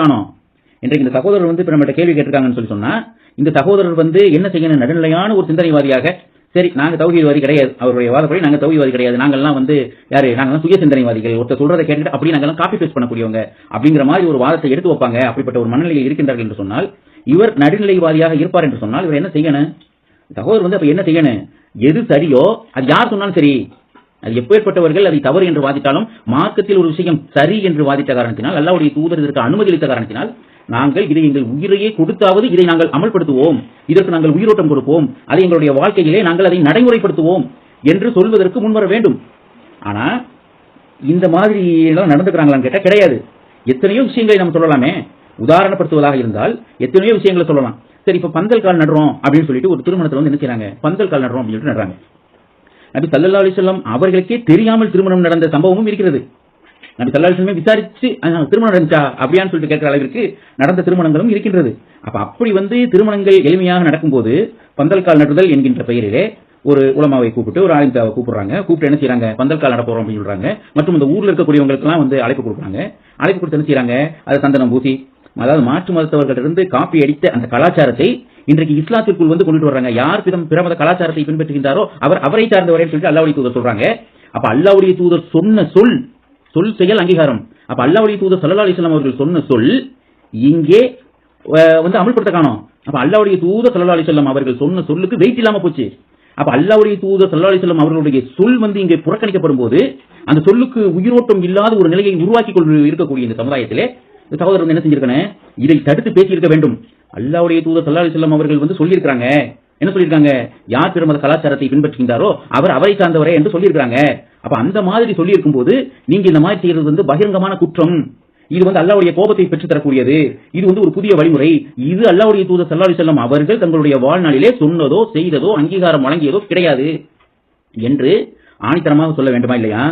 காணும். இன்றைக்கு இந்த சகோதரர் வந்து இப்ப நம்மகிட்ட கேள்வி கேட்டிருக்காங்கன்னு சொல்லி சொன்னா இந்த சகோதரர் வந்து என்ன செய்யணும்? நடுநிலையான ஒரு சிந்தனைவாதியாக சரி நாங்க தௌஹீத்வாதி கிடையாது. அவருடைய வாதப்படி நாங்க தௌஹீத்வாதி கிடையாது. நாங்கெல்லாம் வந்து யாரு நாங்க சுய சிந்தனைவாதிகள். ஒருத்தர் சொல்றதை கேட்டுட்டு அப்படியே நாங்கெல்லாம் காப்பி பேஸ்ட் பண்ணக்கூடியவங்க அப்படிங்கிற மாதிரி ஒரு வாதத்தை எடுத்து வைப்பாங்க. அப்படிப்பட்ட ஒரு மனநிலையில் இருக்கின்றார்கள் என்று சொன்னால் இவர் நடுநிலைவாதியாக இருப்பார் என்று சொன்னால் இவர் என்ன செய்யணும்? சகோதரர் வந்து அப்ப என்ன செய்யணும்? எது சரியோ அது யார் சொன்னாலும் சரி அது எப்பேற்பட்டவர்கள் அதை தவறு என்று வாதிட்டாலும் மார்க்கத்தில் ஒரு விஷயம் சரி என்று வாதிட்ட காரணத்தினால் அல்லாவுடைய தூதர் இதற்கு அனுமதி அளித்த காரணத்தினால் நாங்கள் இதை எங்கள் உயிரையே கொடுத்தாவது இதை நாங்கள் அமல்படுத்துவோம். இதற்கு நாங்கள் உயிரோட்டம் கொடுப்போம். அதை எங்களுடைய வாழ்க்கையிலே நாங்கள் அதை நடைமுறைப்படுத்துவோம் என்று சொல்வதற்கு முன்வர வேண்டும். ஆனா இந்த மாதிரி எல்லாம் நடந்துக்கிறாங்களான்னு கேட்டா கிடையாது. எத்தனையோ விஷயங்களை நம்ம சொல்லலாமே. உதாரணப்படுத்துவதாக இருந்தால் எத்தனையோ விஷயங்களை சொல்லலாம். சரி இப்ப பந்தல் கால் நடுறோம் அப்படின்னு சொல்லிட்டு ஒரு திருமணத்தில் வந்து என்ன செய்யறாங்க பந்தல் கால் நடுறோம் அப்படின்னு சொல்லிட்டு நடுறாங்க. நபி சல்லா அலிசல்லாம் அவர்களுக்கே தெரியாமல் திருமணம் நடந்த சம்பவமும் இருக்கிறது. நபி சல்லா அலிசல்லமே விசாரிச்சு திருமணம் நடந்துச்சா அப்படியான்னு சொல்லிட்டு கேட்கிற அளவிற்கு நடந்த திருமணங்களும் இருக்கின்றது. அப்ப அப்படி வந்து திருமணங்கள் எளிமையாக நடக்கும்போது பந்தல் கால் நடுதல் என்கின்ற பெயரிலே ஒரு உலமாவை கூப்பிட்டு ஒரு ஆயுதாவை கூப்பிடுறாங்க. கூப்பிட்டு என்ன செய்யறாங்க பந்தல் கால் நட போறோம் அப்படின்னு சொல்றாங்க. மற்றும் இந்த ஊர்ல இருக்கக்கூடியவங்களுக்கெல்லாம் வந்து அழைப்பு கொடுக்குறாங்க. அழைப்பு கொடுத்து என்ன செய்யறாங்க அதை சந்தனம் பூசி அதாவது மாற்று மதத்தவர்களிடந்து காப்பி அடித்த அந்த கலாச்சாரத்தை இன்றைக்கு இஸ்லாத்திற்குள் வந்து கொண்டுட்டு வர்றாங்க. யார் பிற பிரமத கலாச்சாரத்தை பின்பற்றுகின்றாரோ அவர் அவரை சார்ந்தவரே சொல்லிட்டு அல்லாவுடைய தூதர் சொல்றாங்க. அப்ப அல்லாவுடைய தூதர் சொன்ன சொல் சொல் செயல் அங்கீகாரம். அப்ப அல்லாவுடைய தூதர் சல்லா அலிஸ்லாம் அவர்கள் சொன்ன சொல் இங்கே வந்து அமல்படுத்த காணோம். அப்ப அல்லாவுடைய தூதர் சல்லா அலிஸ்லாம் அவர்கள் சொன்ன சொல்லுக்கு வெயிட் இல்லாம போச்சு. அப்ப அல்லாவுடைய தூதர் சல்லா அலிஸ்லாம் அவர்களுடைய சொல் வந்து இங்கே புறக்கணிக்கப்படும் போது அந்த சொல்லுக்கு உயிரோட்டம் இல்லாத ஒரு நிலையை உருவாக்கி கொண்டு இருக்கக்கூடிய இந்த சமுதாயத்திலே சகோதரர் வந்து என்ன செஞ்சிருக்கணும் இதை தடுத்து பேசியிருக்க வேண்டும். அல்லாவுடைய தூதர் சல்லா அலிஸ்லாம் அவர்கள் வந்து சொல்லியிருக்கிறாங்க. என்ன சொல்லியிருக்காங்க? யார் திருமத கலாச்சாரத்தை பின்பற்றுகின்றாரோ அவர் அவரை சார்ந்தவரே என்று சொல்லியிருக்காங்க அப்ப அந்த மாதிரி சொல்லியிருக்கும் போது நீங்க இந்த மாதிரி செய்யறது வந்து பகிரங்கமான குற்றம். இது வந்து அல்லாவுடைய கோபத்தை பெற்றுத் தரக்கூடியது இது வந்து ஒரு புதிய வழிமுறை. இது அல்லாவுடைய தூதர் சல்லா செல்லம் அவர்கள் தங்களுடைய வாழ்நாளிலே சொன்னதோ செய்ததோ அங்கீகாரம் வழங்கியதோ கிடையாது. என்று ஆணித்தரமாக சொல்ல வேண்டுமா இல்லையா?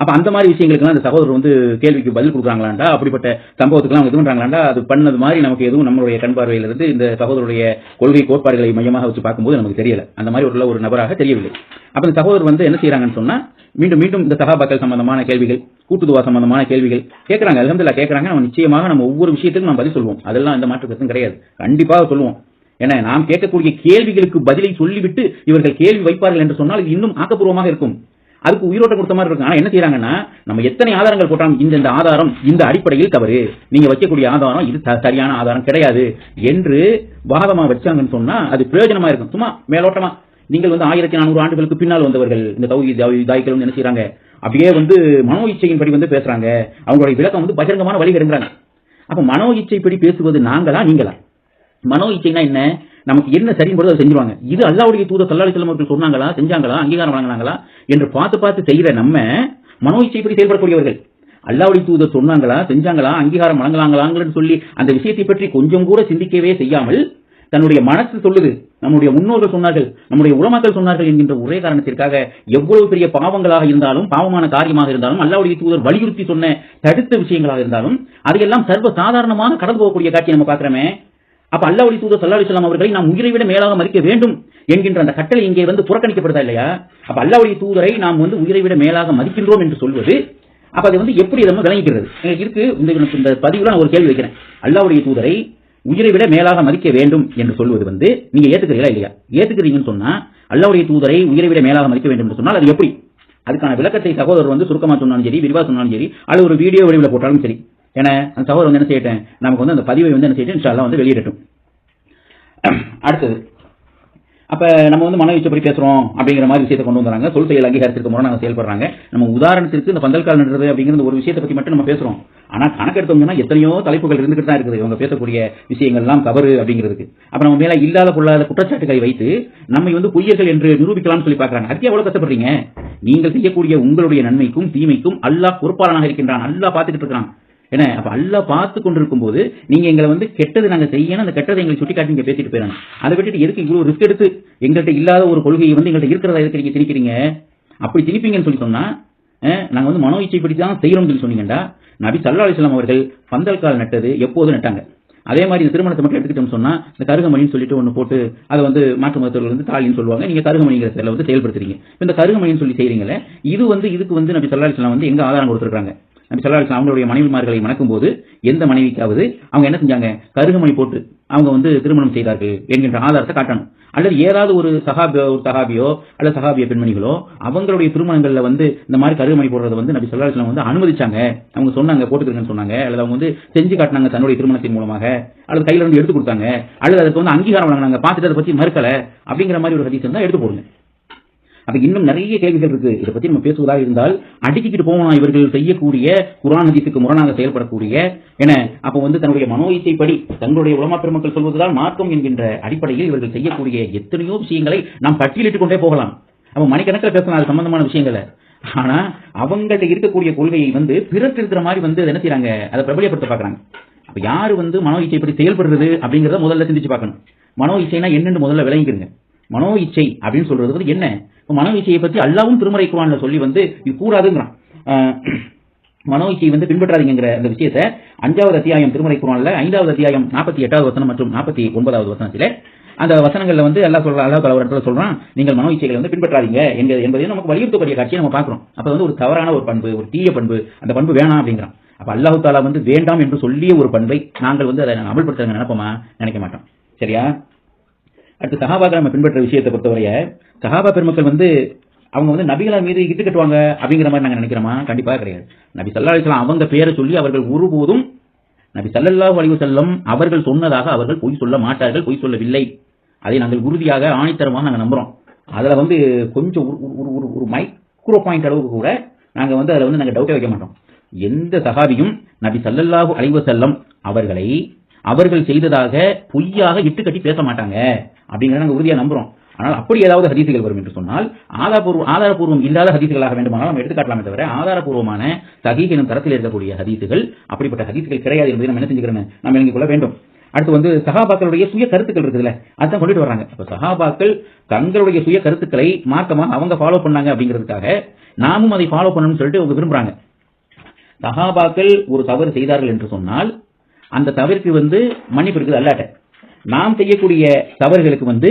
அப்ப அந்த மாதிரி விஷயங்களுக்குலாம் அந்த சகோதரர் வந்து கேள்விக்கு பதில் கொடுக்குறாங்களாண்டா? அப்படிப்பட்ட சம்பவத்துக்குலாம் அவங்க இது பண்றாங்களாண்டா? அது பண்ணது மாதிரி நமக்கு எதுவும் நம்மளுடைய கண் பார்வையிலிருந்து இந்த சகோதரருடைய கொள்கை கோட்பாடுகளை மையமாக வச்சு பார்க்கும்போது நமக்கு தெரியல. அந்த மாதிரி உள்ள ஒரு நபராக தெரியவில்லை. அப்ப இந்த சகோதரர் வந்து என்ன செய்யறாங்கன்னு சொன்னா மீண்டும் மீண்டும் இந்த சகாபாக்கள் சம்பந்தமான கேள்விகள் கூட்டுதுவா சம்பந்தமான கேள்விகள் கேட்கறாங்க அலமதுல்லா கேட்கறாங்க நம்ம நிச்சயமாக நம்ம ஒவ்வொரு விஷயத்துக்கும் நம்ம பதில் சொல்லுவோம் அதெல்லாம் இந்த மாற்று கருத்தும் கிடையாது. கண்டிப்பாக சொல்லுவோம் ஏன்னா நாம் கேட்கக்கூடிய கேள்விகளுக்கு பதிலை சொல்லிவிட்டு இவர்கள் கேள்வி வைப்பார்கள் என்று சொன்னால் இன்னும் ஆக்கப்பூர்வமாக இருக்கும். அதுக்கு உயிரோட்டம் கொடுத்த மாதிரி இருக்கும். ஆனா என்ன செய்யறாங்கன்னா நம்ம எத்தனை ஆதாரங்கள் போட்டாலும் இந்த இந்த ஆதாரம் இந்த அடிப்படையில் தவறு. நீங்க வைக்கக்கூடிய ஆதாரம் இது த- சரியான ஆதாரம் கிடையாது என்று வாதமா வச்சாங்கன்னு சொன்னா அது பிரயோஜனமா இருக்கும். சும்மா மேலோட்டமா. நீங்கள் வந்து ஆயிரத்தி நானூறு ஆண்டுகளுக்கு பின்னால் வந்தவர்கள் இந்த தௌகி தாய்கள் வந்து என்ன செய்யறாங்க அப்படியே வந்து மனோ இச்சையின்படி வந்து பேசுறாங்க. அவங்களுடைய விளக்கம் வந்து பகிரங்கமான வழிகிறங்கிறாங்க அப்ப மனோ இச்சைப்படி பேசுவது நாங்களா நீங்களா? மனோ இச்சைனா என்ன? நமக்கு என்ன சரின்னு அதை செஞ்சுருவாங்க. இது அல்லாவுடைய தூத சல்லா அலிஸ்லாம் அவர்கள் சொன்னாங்களா செஞ்சாங்களா அங்கீகாரம் வழங்கினாங்களா என்று பார்த்து பார்த்து செய்கிற நம்ம மனோ இச்சைப்படி செயல்படக்கூடியவர்கள். அல்லாவுடைய தூதர் சொன்னாங்களா செஞ்சாங்களா அங்கீகாரம் வழங்கலாங்களாங்கன்னு சொல்லி அந்த விஷயத்தை பற்றி கொஞ்சம் கூட சிந்திக்கவே செய்யாமல் தன்னுடைய மனசு சொல்லுது. நம்முடைய முன்னோர்கள் சொன்னார்கள் நம்முடைய உலமாக்கள் சொன்னார்கள் என்கின்ற ஒரே காரணத்திற்காக எவ்வளவு பெரிய பாவங்களாக இருந்தாலும் பாவமான காரியமாக இருந்தாலும் அல்லாவுடைய தூதர் வலியுறுத்தி சொன்ன தடுத்த விஷயங்களாக இருந்தாலும் அதையெல்லாம் சர்வ சாதாரணமாக கடந்து போகக்கூடிய காட்சியை நம்ம பார்க்கிறோமே. அப்ப அல்லாஹ்வுடைய தூதர் சல்லா அலிஸ்லாம் அவர்களை நாம் உயிரை விட மேலாக மதிக்க வேண்டும் என்கின்ற அந்த கட்டளை இங்கே வந்து புறக்கணிக்கப்படுதா இல்லையா? அப்ப அல்லாஹ்வுடைய தூதரை நாம் வந்து உயிரை விட மேலாக மதிக்கின்றோம் என்று சொல்வது அப்ப அது வந்து எப்படி நம்ம விளங்கிக்கிறது இருக்கு. இந்த பதிவுல நான் ஒரு கேள்வி வைக்கிறேன். அல்லாவுடைய தூதரை உயிரை விட மேலாக மதிக்க வேண்டும் என்று சொல்வது வந்து நீங்க ஏத்துக்கிறீங்களா இல்லையா? ஏத்துக்கிறீங்கன்னு சொன்னா அல்லாவுடைய தூதரை உயிரை விட மேலாக மதிக்க வேண்டும் என்று சொன்னால் அது எப்படி? அதுக்கான விளக்கத்தை சகோதரர் வந்து சுருக்கமா சொன்னாலும் சரி விரிவா சொன்னாலும் சரி அல்லது ஒரு வீடியோ வடிவில் போட்டாலும் சரி. ஏன்னா அந்த சகோதரர் வந்து என்ன செய்யட்டேன் நமக்கு வந்து அந்த பதிவை வந்து என்ன செய்யட்டும் இன்ஷா வந்து வெளியிடட்டும். அடுத்தது அப்ப நம்ம வந்து மன இச்சப்படி பேசுறோம் அப்படிங்கிற மாதிரி விஷயத்தை கொண்டு வந்தாங்க சொல் செயல் அங்கீகாரத்திற்கு முறை நாங்க செயல்படுறாங்க. நம்ம உதாரணத்திற்கு இந்த பந்தல் கால் நடுறது அப்படிங்கிற ஒரு விஷயத்தை பத்தி மட்டும் நம்ம பேசுறோம். ஆனா கணக்கெடுத்தோம்னா எத்தனையோ தலைப்புகள் இருந்துகிட்டு தான் இருக்குது. இவங்க பேசக்கூடிய விஷயங்கள் எல்லாம் தவறு அப்படிங்கிறதுக்கு. அப்ப நம்ம மேல இல்லாத பொல்லாத குற்றச்சாட்டுகளை வைத்து நம்மை வந்து பொய்யர்கள் என்று நிரூபிக்கலாம்னு சொல்லி பார்க்குறாங்க. அதுக்கே எவ்வளவு கஷ்டப்படுறீங்க? நீங்கள் செய்யக்கூடிய உங்களுடைய நன்மைக்கும் தீமைக்கும் அல்லாஹ் பொறுப்பாளனாக இருக்கின்றான். அல்லாஹ் பார்த்துக்கிட்டு இருக்கிறான். என்ன அப்ப அல்லாஹ் பார்த்து கொண்டிருக்கும் போது நீங்க எங்களை வந்து கெட்டது நாங்க செய்யணும் அந்த கெட்டதை எங்களை சுட்டி காட்டி நீங்க பேசிட்டு போயிடணும். அதை விட்டுட்டு எதுக்கு இவ்வளவு ரிஸ்க் எடுத்து எங்கள்கிட்ட இல்லாத ஒரு கொள்கையை வந்து எங்கள்கிட்ட இருக்கிறதா எதுக்கு நீங்க திணிக்கிறீங்க? அப்படி திணிப்பீங்கன்னு சொல்லி சொன்னா நாங்க வந்து மனோ இச்சைப்படி தான் செய்யறோம்னு சொல்லி சொன்னீங்கடா நபி சல்லா அலிஸ்லாம் அவர்கள் பந்தல் கால் நட்டது எப்போதும் நட்டாங்க. அதே மாதிரி இந்த திருமணத்தை மட்டும் எடுத்துக்கிட்டோம்னு சொன்னா இந்த கருகமணின்னு சொல்லிட்டு ஒன்று போட்டு அதை வந்து மாற்று மருத்துவர்கள் வந்து தாலின்னு சொல்லுவாங்க நீங்க கருகமணிங்கிற செயலை வந்து செயல்படுத்துறீங்க. இந்த கருகமணின்னு சொல்லி செய்யறீங்களே இது வந்து இதுக்கு வந்து நபி சல்லா அலிஸ்லாம் வந்து எங்க ஆதாரம் கொடுத்துருக்காங்க நபி ஸல்லல்லாஹு அலிஸ்லாம் அவங்களுடைய மனைவிமார்களை மணக்கும் போது எந்த மனைவிக்காவது அவங்க என்ன செஞ்சாங்க? கருகமணி போட்டு அவங்க வந்து திருமணம் செய்தார்கள் என்கின்ற ஆதாரத்தை காட்டணும். அல்லது ஏதாவது ஒரு சகாபியோ ஒரு சகாபியோ அல்லது சகாபிய பெண்மணிகளோ அவங்களுடைய திருமணங்கள்ல வந்து இந்த மாதிரி கருகமணி போடுறத வந்து நபி சொல்லா அலிஸ்லாம் வந்து அனுமதிச்சாங்க. அவங்க சொன்னாங்க போட்டுக்கிறேன்னு சொன்னாங்க. அல்லது அவங்க வந்து செஞ்சு காட்டினாங்க தன்னுடைய திருமணத்தின் மூலமாக. அல்லது கையில இருந்து எடுத்து கொடுத்தாங்க. அல்லது அதுக்கு வந்து அங்கீகாரம் வழங்கினாங்க. பார்த்துட்டு அதை பத்தி மறுக்கல. அப்படிங்கிற மாதிரி ஒரு ஹதீஸ் இருந்தால் எடுத்து போடுங்க. அப்ப இன்னும் நிறைய கேள்விகள் இருக்கு. இதை பத்தி நம்ம பேசுவதாக இருந்தால் அடிச்சுக்கிட்டு போவோம் இவர்கள் செய்யக்கூடிய குரான் ஹதீஸுக்கு முரணாக செயல்படக்கூடிய என அப்ப வந்து தன்னுடைய மனோ இசைப்படி தங்களுடைய உலமா பெருமக்கள் சொல்வதுதான் மார்க்கம் என்கின்ற அடிப்படையில் இவர்கள் செய்யக்கூடிய எத்தனையோ விஷயங்களை நாம் பட்டியலிட்டுக் கொண்டே போகலாம். அப்ப மணிக்கணக்கில் பேசலாம் அது சம்பந்தமான விஷயங்களை. ஆனா அவங்கள்ட்ட இருக்கக்கூடிய கொள்கையை வந்து பிறர் இருக்கிற மாதிரி வந்து என்ன செய்றாங்க? அதை பிரபலியப்படுத்த பாக்குறாங்க அப்ப யாரு வந்து மனோ இச்சைப்படி செயல்படுறது அப்படிங்கறத முதல்ல சிந்திச்சு பார்க்கணும். மனோ இசைனா என்னன்னு முதல்ல விளங்கிக்கிறங்க மனோ இச்சை அப்படின்னு சொல்றது வந்து என்ன? மனோ இச்சையை பத்தி அல்லாவும் திருமறை குர்ஆன்ல சொல்லி வந்து இது கூடாதுங்கிறான் மனோ இச்சையை வந்து பின்பற்றாதீங்கிற அந்த விஷயத்தை அஞ்சாவது அத்தியாயம் திருமறை குரான்ல ஐந்தாவது அத்தியாயம் நாற்பத்தி எட்டாவது வசனம் மற்றும் நாற்பத்தி ஒன்பதாவது வசனத்திலே அந்த வசனங்களில் வந்து அல்லாஹ் சொல்ற அல்லாஹ் தலைவரத்தில் சொல்றான் நீங்கள் மனோ இச்சைகளை வந்து பின்பற்றாதீங்க என்கிறது என்பதையும் நமக்கு வலியுறுத்தக்கூடிய காட்சியை நம்ம பார்க்கிறோம். அப்போ வந்து ஒரு தவறான ஒரு பண்பு ஒரு தீய பண்பு அந்த பண்பு வேணாம் அப்படிங்கிறான். அப்போ அல்லாஹ் தாலா வந்து வேண்டாம் என்று சொல்லிய ஒரு பண்பை நாங்கள் வந்து அதை நாங்கள் அமல்படுத்த நினைப்போமா? நினைக்க மாட்டோம். சரியா? அடுத்து சஹாபாக்கள் நம்ம பின்பற்ற விஷயத்தை பொறுத்தவரைய சஹாபா பெருமக்கள் வந்து அவங்க வந்து நபிகளா மீது இட்டு கட்டுவாங்க அப்படிங்கிற மாதிரி நாங்கள் நினைக்கிறோமா? கண்டிப்பாக கிடையாது. நபி சல்லா அலிஸ்லாம் அவங்க பேரை சொல்லி அவர்கள் ஒருபோதும் நபி ஸல்லல்லாஹு அலைஹி செல்லம் அவர்கள் சொன்னதாக அவர்கள் பொய் சொல்ல மாட்டார்கள் பொய் சொல்லவில்லை. அதை நாங்கள் உறுதியாக ஆணித்தரமாக நாங்கள் நம்புறோம். அதில் வந்து கொஞ்சம் ஒரு ஒரு ஒரு மைக்ரோ பாயிண்ட் அளவுக்கு கூட நாங்கள் வந்து அதில் வந்து நாங்கள் டவுட்டே வைக்க மாட்டோம். எந்த சகாபியும் நபி சல்லல்லாஹு அலைஹி அவர்களை அவர்கள் செய்ததாக பொய்யாக இட்டு கட்டி பேச மாட்டாங்க அப்படிங்கிறத நாங்கள் உறுதியாக நம்புறோம். ஆனால் அப்படி ஏதாவது ஹதீசுகள் வரும் என்று சொன்னால் ஆதாரபூர்வ ஆதாரபூர்வம் இல்லாத ஹதீசுகளாக வேண்டுமானால் நம்ம எடுத்துக்காட்டலாமே தவிர ஆதாரபூர்வமான சஹீஹ் எனும் தரத்தில் இருக்கக்கூடிய ஹதீசுகள் அப்படிப்பட்ட ஹதீசுகள் கிடையாது என்பதை நம்ம என்ன செஞ்சுக்கிறோம் நம்ம விளங்கிக் கொள்ள வேண்டும். அடுத்து வந்து சகாபாக்களுடைய சுய கருத்துக்கள் இருக்குதுல்ல அதுதான் கொண்டுட்டு வராங்க இப்போ சகாபாக்கள் தங்களுடைய சுய கருத்துக்களை மார்க்கமாக அவங்க ஃபாலோ பண்ணாங்க அப்படிங்கிறதுக்காக நாமும் அதை ஃபாலோ பண்ணணும்னு சொல்லிட்டு அவங்க விரும்புறாங்க. சகாபாக்கள் ஒரு தவறு செய்தார்கள் என்று சொன்னால் அந்த தவறுக்கு வந்து மன்னிப்பு இருக்குது அல்லாட்ட. நாம் செய்யக்கூடிய தவறுகளுக்கு வந்து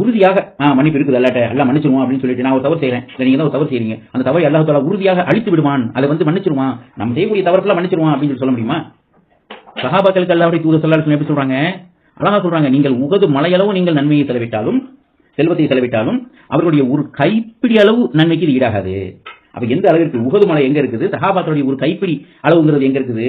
உறுதியாக மன்னிப்பு இருக்குது அல்லாட்ட. எல்லாம் மன்னிச்சிருவோம் அப்படின்னு சொல்லிட்டு நான் ஒரு தவறு செய்யறேன் இல்லை நீங்க தான் ஒரு தவறு செய்யறீங்க அந்த தவறை அல்லாஹ் தாலா உறுதியாக அழித்து விடுவான். அதை வந்து மன்னிச்சிருவான். நம்ம செய்யக்கூடிய தவறுக்கெல்லாம் மன்னிச்சிருவான் அப்படின்னு சொல்லி சொல்ல முடியுமா? சகாபாக்களுக்கு அல்லாஹ்வுடைய தூத ஸல்லல்லாஹு எப்படி சொல்றாங்க? அழகா சொல்றாங்க. நீங்கள் உகது மலையளவு நீங்கள் நன்மையை செலவிட்டாலும் செல்வத்தை செலவிட்டாலும் அவர்களுடைய ஒரு கைப்பிடி அளவு நன்மைக்கு இது ஈடாகாது. அப்ப எந்த அளவிற்கு உகது மலை எங்க இருக்குது? சகாபாக்களுடைய ஒரு கைப்பிடி அளவுங்கிறது எங்க இருக்குது?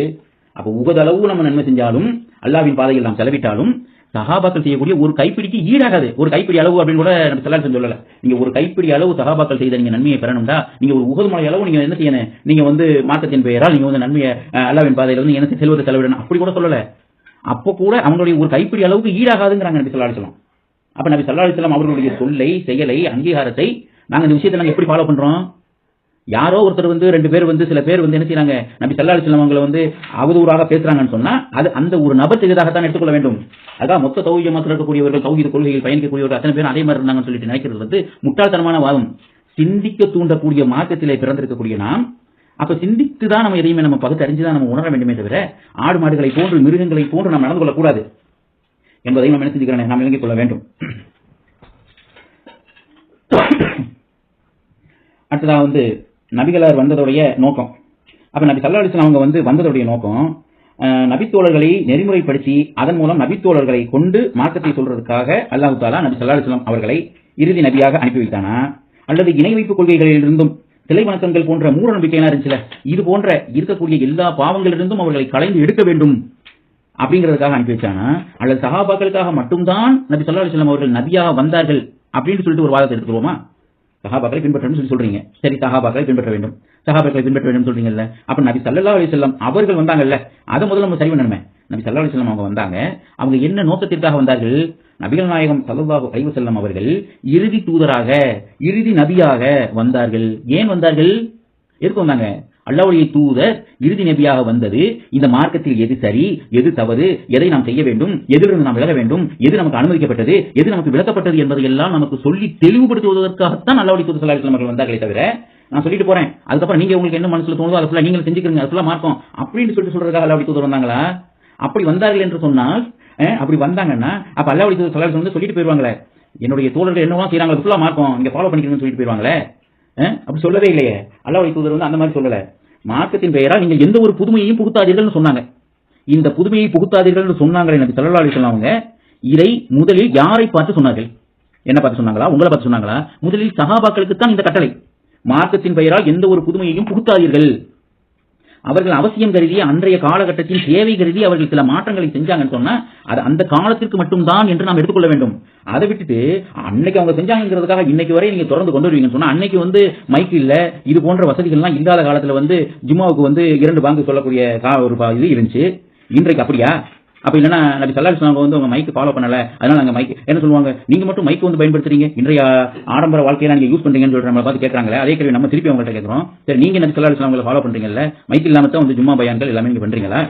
அப்ப உகதளவு நம்ம நன்மை செஞ்சாலும் அல்லாவின் பாதையில் நாம் செலவிட்டாலும் சகாபாக்கள் செய்யக்கூடிய ஒரு கைப்பிடிக்கு ஈடாகாது. ஒரு கைப்பிடி அளவு அப்படின்னு கூட நம்ம செல்லால் சொல்லல. நீங்க ஒரு கைப்பிடி அளவு சகாபாக்கள் செய்த நீங்க நன்மையை பெறணும்டா நீங்க ஒரு உகது மலை அளவு நீங்க என்ன செய்யணும்? நீங்க வந்து மாற்றத்தின் பெயரால் நீங்க வந்து நன்மையை அல்லாவின் பாதையில வந்து என்ன செல்வத்தை செலவிடணும்? அப்படி கூட சொல்லல. அப்போ கூட அவங்களுடைய ஒரு கைப்பிடி அளவுக்கு ஈடாகாதுங்கிறாங்க நபி ஸல்லல்லாஹு அலைஹி அப்ப நபி ஸல்லல்லாஹு அலைஹி அவர்களுடைய சொல்லை செயலை அங்கீகாரத்தை நாங்க இந்த விஷயத்தை நாங்க எப்படி ஃபாலோ பண்றோம்? யாரோ ஒருத்தர் வந்து ரெண்டு பேர் வந்து சில பேர் வந்து என்ன செய்யறாங்க நபி ஸல்லல்லாஹு அலைஹி அவங்களை வந்து அவதூறாக பேசுறாங்கன்னு சொன்னா அது அந்த ஒரு நபர் செய்ததாகத்தான் எடுத்துக்கொள்ள வேண்டும். அதான் மொத்த தௌஹீத் மக்கள் இருக்கக்கூடியவர்கள் தௌஹீத் கொள்கையில் பயணிக்கக்கூடியவர்கள் அத்தனை பேர் அதே மாதிரி இருந்தாங்கன்னு சொல்லிட்டு நினைக்கிறது வந்து முட்டாள்தனமான வாதம். சிந்திக்க தூண்டக்கூடிய மார்க்கத்திலே பிறந்திருக்கக்கூடிய நாம் அப்ப சிந்தித்து தான் நம்ம எதையுமே நம்ம பகுத்து தான் நம்ம உணர வேண்டுமே தவிர ஆடு மாடுகளை போன்று மிருகங்களை போன்று நாம் நடந்து கொள்ளக்கூடாது என்பதையும் நம்ம என்ன செஞ்சுக்கிறேன் நாம் விளங்கிக் கொள்ள வேண்டும். அடுத்ததா வந்து நபிகளார் வந்ததுடைய நோக்கம். அப்ப நபி சல்லா அலிஸ்லாம் அவங்க வந்து வந்ததுடைய நோக்கம் நபித்தோழர்களை நெறிமுறைப்படுத்தி அதன் மூலம் நபித்தோழர்களை கொண்டு மார்க்கத்தை சொல்றதுக்காக அல்லாஹு தாலா நபி சல்லா அலிஸ்லாம் அவர்களை இறுதி நபியாக அனுப்பி வைத்தானா? அல்லது இணை வைப்பு கொள்கைகளிலிருந்தும் சிலை வணக்கங்கள் போன்ற மூட நம்பிக்கையெல்லாம் இருந்துச்சுல இது போன்ற இருக்கக்கூடிய எல்லா பாவங்களிலிருந்தும் அவர்களை கலைந்து எடுக்க வேண்டும் அப்படிங்கிறதுக்காக அனுப்பி வச்சானா? அல்லது சஹாபாக்களுக்காக மட்டும்தான் நபி சல்லா அலைஹி அவர்கள் நபியாக வந்தார்கள் அப்படின்னு சொல்லிட்டு ஒரு வாதத்தை எடுத்துருவோமா சஹாபாக்களை பின்பற்றணும் சொல்லி சொல்றீங்க. சரி சஹாபாக்களை பின்பற்ற வேண்டும். சஹாபாக்களை பின்பற்ற வேண்டும் சொல்றீங்கல்ல. அப்ப நபி சல்லா அலி செல்லம் அவர்கள் வந்தாங்கல்ல. அதை முதல்ல நம்ம சரி பண்ணணுமே நபி சல்லா அலி செல்லம் அவங்க வந்தாங்க. அவங்க என்ன நோக்கத்திற்காக வந்தார்கள்? நபிகள் நாயகம் சல்லாஹு ஐவ செல்லம் அவர்கள் இறுதி தூதராக இறுதி நபியாக வந்தார்கள். ஏன் வந்தார்கள்? எதுக்கு வந்தாங்க? அல்லாவுடைய தூதர் இறுதி நபியாக வந்தது. இந்த மார்க்கத்தில் எது சரி எது தவறு எதை நாம் செய்ய வேண்டும் எதிலிருந்து நாம் விலக வேண்டும் எது நமக்கு அனுமதிக்கப்பட்டது எது நமக்கு விளக்கப்பட்டது என்பதை எல்லாம் நமக்கு சொல்லி தெளிவுபடுத்துவதற்காகத்தான் அல்லாவுடைய தூதர் ஸல்லல்லாஹு அவர்கள் வந்தார்களே தவிர நான் சொல்லிட்டு போறேன். அதுக்கப்புறம் நீங்க உங்களுக்கு என்ன மனசுல தோணுதோ அதை ஃபுல்லாக நீங்க செஞ்சுக்கிறீங்க அது ஃபுல்லாக மார்க்கம். அப்படின்னு சொல்லிட்டு சொல்றதுக்காக அல்லாவுடைய தூதர் வந்தாங்களா? அப்படி வந்தார்கள் என்று சொன்னால் அப்படி வந்தாங்கன்னா அப்ப அல்லாவுடைய தூதர் ஸல்லல்லாஹு வந்து சொல்லிட்டு போயிருவாங்களே என்னுடைய தோழர்கள் என்னவா செய்யறாங்க ஃபுல்லாக மார்க்கம் இங்க ஃபாலோ பண்ணிக்கிறேன்னு சொல்லிட்டு போயிருவாங்களே அப்படி சொல்லவே இல்லையே. அல்லாஹ் தூதர் வந்து அந்த மாதிரி சொல்லல. மார்க்கத்தின் பெயரால் நீங்கள் எந்த ஒரு புதுமையையும் புகுத்தாதீர்கள்னு சொன்னாங்க. இந்த புதுமையை புகுத்தாதீர்கள் சொன்னாங்களே நபி ஸல்லல்லாஹு அலைஹி அவங்க. இதை முதலில் யாரை பார்த்து சொன்னார்கள்? என்ன பார்த்து சொன்னாங்களா? உங்களை பார்த்து சொன்னாங்களா? முதலில் சகாபாக்களுக்கு தான் இந்த கட்டளை. மார்க்கத்தின் பெயரால் எந்த ஒரு புதுமையையும் புகுத்தாதீர்கள். அவர்கள் அவசியம் கருதி அன்றைய காலகட்டத்தின் தேவை கருதி அவர்கள் சில மாற்றங்களை செஞ்சாங்கன்னு சொன்னா அது அந்த காலத்திற்கு மட்டும்தான் என்று நாம் எடுத்துக்கொள்ள வேண்டும். அதை விட்டுட்டு அன்னைக்கு அவங்க செஞ்சாங்கிறதுக்காக இன்னைக்கு வரை நீங்க தொடர்ந்து கொண்டு வருவீங்கன்னு சொன்னா அன்னைக்கு வந்து மைக் இல்ல இது போன்ற வசதிகள்லாம் இல்லாத காலத்துல வந்து ஜும்மாவுக்கு வந்து இரண்டு பாங்கு சொல்லக்கூடிய ஒரு இது இருந்துச்சு. இன்றைக்கு அப்படியா? அப்ப இல்லைன்னா நபி சல்லா இஸ்லாம் வந்து உங்க மைக்கு ஃபாலோ பண்ணல. அதனால நாங்கள் மைக் என்ன சொல்லுவாங்க? நீங்க மட்டும் மைக் வந்து பயன்படுத்துறீங்க? இன்றைய ஆடம்பர வாழ்க்கையில நீங்க யூஸ் பண்றீங்கன்னு சொல்ற நம்மளை பார்த்து கேட்கறாங்களே அதே கேள்வி நம்ம திருப்பி அவங்கள்ட்ட கேட்கறோம் சரி நீங்க நபி சல்லா சொன்னாங்க ஃபாலோ பண்றீங்கல்ல? மைக் இல்லாம தான் வந்து ஜும்மா பயான்கள் எல்லாமே நீங்க பண்றீங்களா?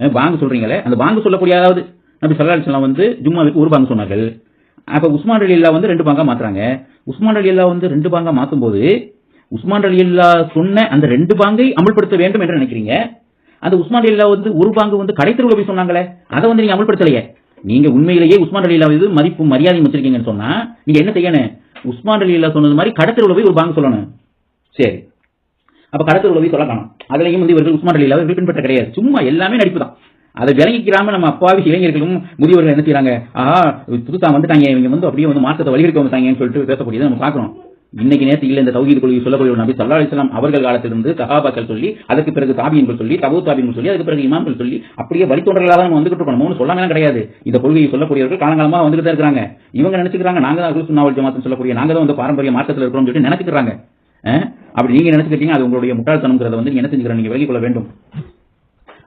அஹ் சொல்றீங்களே. அந்த பாங்கு சொல்லக்கூடிய அதாவது நபி சல்லா இஸ்லாம் வந்து ஜும்மாவுக்கு ஒரு பாங்கு சொன்னார்கள். அப்ப உஸ்மான் அலி வந்து ரெண்டு பாங்கா மாத்துறாங்க. உஸ்மான் அலி வந்து ரெண்டு பாங்கா மாத்தும் போது உஸ்மான் அலி சொன்ன அந்த ரெண்டு பாங்கை அமல்படுத்த வேண்டும் என்று நினைக்கிறீங்க? அந்த உஸ்மான் அலிலா வந்து ஒரு பாங்கு வந்து கடைத்தெருவுல போய் சொன்னாங்களே அதை வந்து நீங்க அமல்படுத்தலையே. நீங்க உண்மையிலேயே உஸ்மான் அலிலா இது மதிப்பு மரியாதை வச்சிருக்கீங்கன்னு சொன்னா நீங்க என்ன செய்யணும்? உஸ்மான் அலிலா சொன்னது மாதிரி கடைத்தெருவுல போய் ஒரு பாங்கு சொல்லணும். சரி. அப்ப கடத்தல் போய் சொல்ல காணும் அதுலயும் வந்து இவர்கள் உஸ்மான் அலிலா இவர்கள் பின்பற்ற கிடையாது. சும்மா எல்லாமே நடிப்பு தான். அதை விளங்கிக்கிறாம நம்ம அப்பாவி இளைஞர்களும் முதியவர்கள் என்ன செய்யறாங்க? ஆஹா புதுசா வந்துட்டாங்க இவங்க வந்து அப்படியே வந்து மாற்றத்தை வலியுறுத்த வந்தாங்கன்னு சொல்லிட்டு பேசக்கூடியதை நம்ம பாக்குறோம் இன்னைக்கு நேரத்து இந்த தௌஹீத் கொள்கை சொல்லக்கூடிய ஒரு நபி சல்லா அலிஸ்லாம் அவர்கள் காலத்திலிருந்து சஹாபாக்கள் சொல்லி அதுக்கு பிறகு தாபியன்கள் சொல்லி தபு தாபியன்கள் சொல்லி அதுக்கு பிறகு இமாம்கள் சொல்லி அப்படியே வழித்தோன்றர்களாக தான் வந்துகிட்டு இருக்கணும் மூணு சொல்லாமலாம் கிடையாது. இந்த கொள்கையை சொல்லக்கூடியவர்கள் காலங்காலமாக வந்துட்டு தான் இருக்காங்க இவங்க நினைச்சுக்கிறாங்க நாங்க தான் அகுல் சுன்னாவல் ஜமாத்துன்னு சொல்லக்கூடிய நாங்க தான் வந்து பாரம்பரிய மாற்றத்தில் இருக்கிறோம் சொல்லிட்டு நினைச்சுக்கிறாங்க. அப்படி நீங்க நினைச்சுக்கிட்டீங்க அது உங்களுடைய முட்டாள்தனம்ங்கிறத வந்து நீங்க என்ன செஞ்சுக்கிறேன் நீங்க விலகிக் கொள்ள வேண்டும்.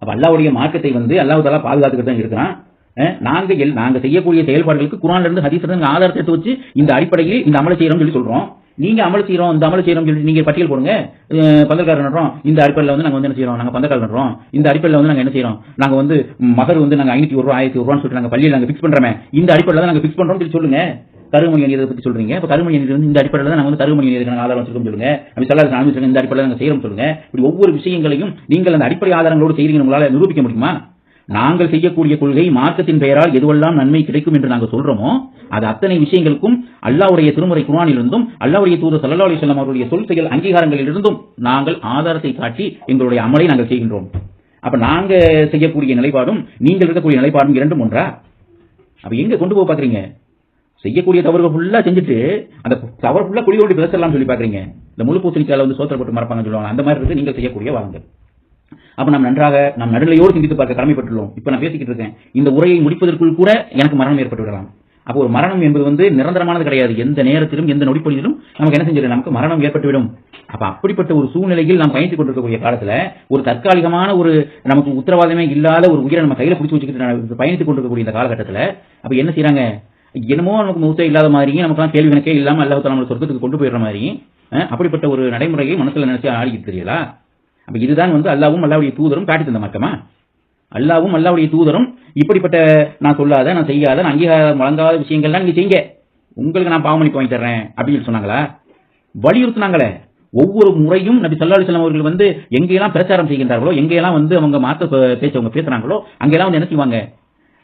அப்ப அல்லாவுடைய மார்க்கத்தை வந்து அல்லாஹ் தாலா பாதுகாத்துக்கிட்டு தான் இருக்கிறான். அஹ் நாங்க நாங்க செய்யக்கூடிய செயல்பாடுகளுக்கு குரான்ல இருந்து ஹதீஸ்ல ஆதாரத்தை எடுத்து வச்சு இந்த அடிப்படையில் இந்த அமலை செய்யறோம் சொல்லி சொல்றோம். நீங்க அமல் செய்யறோம் இந்த அமல் செய்யறோம் சொல்லி நீங்க பட்டியல் போடுங்க. அஹ் நடுறோம். இந்த அடிப்படையில் வந்து நாங்க வந்து என்ன செய்யறோம் நாங்க பந்தக்காரர் நடுறோம். இந்த அடிப்படையில் வந்து நாங்க என்ன செய்யறோம் நாங்க வந்து மகர் வந்து நாங்க ஐநூத்தி ஒரு ரூபா ஆயிரத்தி ஒரு ரூபான்னு சொல்லிட்டு நாங்க பள்ளியில் நாங்க ஃபிக்ஸ் பண்றோமே. இந்த அடிப்படையில் தான் நாங்க ஃபிக்ஸ் பண்றோம் சொல்லி சொல்லுங்க. கருமணி அணியதை பத்தி சொல்றீங்க? இப்ப கருமணி அணி வந்து இந்த அடிப்படையில் தான் நாங்க வந்து கருமணி அணியதுக்கு நாங்க ஆதாரம் சொல்லுங்க சொல்லுங்க. அப்படி சொல்லாத இந்த அடிப்படையில் நாங்க செய்யறோம் சொல்லுங்க. இப்படி ஒவ்வொரு விஷயங்களையும் நீங்கள் அந்த அடிப்படை ஆதாரங்களோடு செய்யறீங்க உங்களால நிரூபிக்க முடியுமா? நாங்கள் செய்யக்கூடிய கொள்கை மார்க்கத்தின் பெயரால் எதுவெல்லாம் நன்மை கிடைக்கும் என்று நாங்கள் சொல்றோமோ அது அத்தனை விஷயங்களுக்கும் அல்லாவுடைய திருமுறை குரானிலிருந்தும் அல்லாவுடைய தூது சல்லா அலைஹி அவருடைய சொல் செயல் அங்கீகாரங்களிலிருந்தும் நாங்கள் ஆதாரத்தை காட்டி எங்களுடைய அமலை நாங்கள் செய்கின்றோம். அப்ப நாங்க செய்யக்கூடிய நிலைப்பாடும் நீங்கள் இருக்கக்கூடிய நிலைப்பாடும் இரண்டும் ஒன்றா? அப்ப எங்க கொண்டு போக பாக்குறீங்க செய்யக்கூடிய தவறுகள் ஃபுல்லா செஞ்சுட்டு அந்த தவறு ஃபுல்லா குழியோடு பேசலாம் சொல்லி பாக்குறீங்க இந்த முழு பூசணிக்கால வந்து சோத்திர போட்டு மறப்பாங்கன்னு சொல்லுவாங்க. அந்த மாதிரி இருக்கு நீங்கள் செய்யக்கூடிய வாங்க அப்ப நாம் நன்றாக நாம் நடுநிலையோடு சிந்தித்து பார்க்க கடமைப்பட்டுள்ளோம். இப்ப நான் பேசிக்கிட்டு இருக்கேன். இந்த உரையை முடிப்பதற்குள் கூட எனக்கு மரணம் ஏற்பட்டு விடலாம். அப்போ ஒரு மரணம் என்பது வந்து நிரந்தரமானது கிடையாது. எந்த நேரத்திலும் எந்த நொடிப்பொழுதிலும் நமக்கு என்ன செஞ்சிடும் நமக்கு மரணம் ஏற்பட்டுவிடும். அப்ப அப்படிப்பட்ட ஒரு சூழ்நிலையில் நாம் பயணித்துக் கொண்டிருக்கக்கூடிய காலத்துல ஒரு தற்காலிகமான ஒரு நமக்கு உத்தரவாதமே இல்லாத ஒரு உயிரை நம்ம கையில பிடிச்சி வச்சுக்கிட்டு பயணித்துக் கொண்டிருக்கக்கூடிய இந்த காலகட்டத்தில் அப்ப என்ன செய்றாங்க? என்னமோ நமக்கு முத்தம் இல்லாத மாதிரியும் நமக்கு கேள்வி கணக்கே இல்லாம அல்லாஹ் நம்மளை சொர்க்கத்துக்கு கொண்டு போயிடுற மாதிரியும் அப்படிப்பட்ட ஒரு நடைமுறையை மனசுல நினைச்சு ஆடிக்கிட்டு தெரியலா அப்ப இதுதான் வந்து அல்லாவும் அல்லாவுடைய தூதரும் காட்டி தந்த மார்க்கமா? அல்லாவும் அல்லாவுடைய தூதரும் இப்படிப்பட்ட நான் சொல்லாத நான் செய்யாத நான் அங்கீகாரம் வழங்காத விஷயங்கள்லாம் நீங்க செய்யுங்க. உங்களுக்கு நான் பாவமளிப்பு வாங்கி தர்றேன் அப்படின்னு சொன்னாங்களா? வலியுறுத்தினாங்களே. ஒவ்வொரு முறையும் நபி ஸல்லல்லாஹு அலைஹி அவர்கள் வந்து எங்கெல்லாம் பிரச்சாரம் செய்கின்றார்களோ எங்கெல்லாம் வந்து அவங்க மாத்த பே- அவங்க பேசுறாங்களோ அங்கெல்லாம் வந்து என்ன செய்வாங்க?